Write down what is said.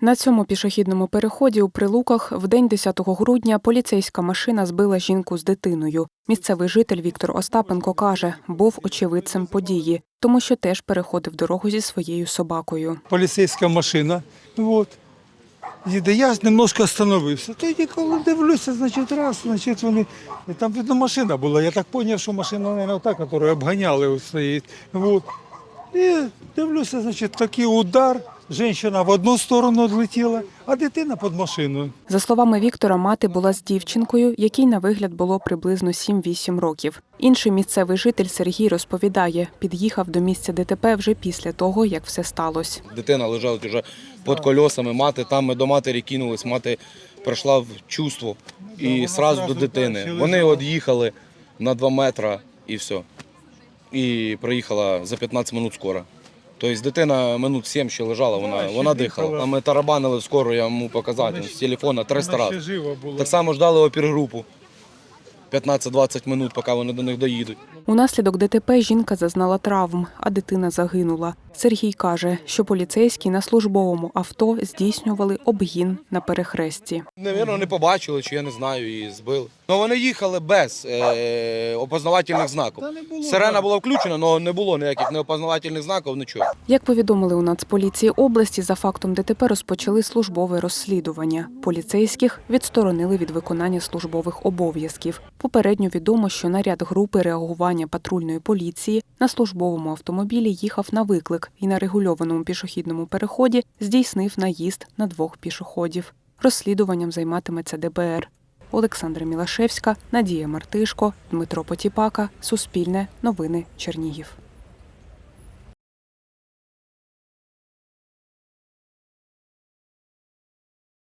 На цьому пішохідному переході у Прилуках в день 10 грудня поліцейська машина збила жінку з дитиною. Місцевий житель Віктор Остапенко каже, був очевидцем події, тому що теж переходив дорогу зі своєю собакою. поліцейська машина. Вот. Їде, я немножко остановився. Тоді, коли дивлюся, значить, раз, значить, вони. Там видно машина була. Я так зрозумів, що машина, мабуть, та, яку обганяли, ось стоїть. Вот. І дивлюся, значить, такий удар. Женщина в одну сторону відлетіла, а дитина під машиною. За словами Віктора, мати була з дівчинкою, якій на вигляд було приблизно 7-8 років. Інший місцевий житель Сергій розповідає, під'їхав до місця ДТП вже після того, як все сталося. Дитина лежала вже під колесами, мати там ми до матері кинулись, мати прийшла в чувство і одразу до дитини. Вони од'їхали на 2 метри і все. І приїхала за 15 минут скоро. Тобто дитина минут 7 ще лежала, вона, ще вона дихала. дихала. А ми тарабанили скоро, я йому показати з телефона 300 Вона ще разів. жива була. Так само ждали опергрупу 15-20 минут, поки вони до них доїдуть. Унаслідок ДТП жінка зазнала травм, а дитина загинула. Сергій каже, що поліцейські на службовому авто здійснювали обгін на перехресті. Навірно, не побачили, чи я не знаю, і збили. Ну вони їхали без е, опознавательних знаків. Та не було, Сирена була включена, але не було ніяких неопознавательних знаків, нічого. Як повідомили у Нацполіції області, за фактом ДТП розпочали службове розслідування. Поліцейських відсторонили від виконання службових обов'язків. Попередньо відомо, що наряд групи реагування патрульної поліції на службовому автомобілі їхав на виклик і на регульованому пішохідному переході здійснив наїзд на двох пішоходів. Розслідуванням займатиметься ДБР. Олександра Мілашевська, Надія Мартишко, Дмитро Потіпака, Суспільне, Новини Чернігів.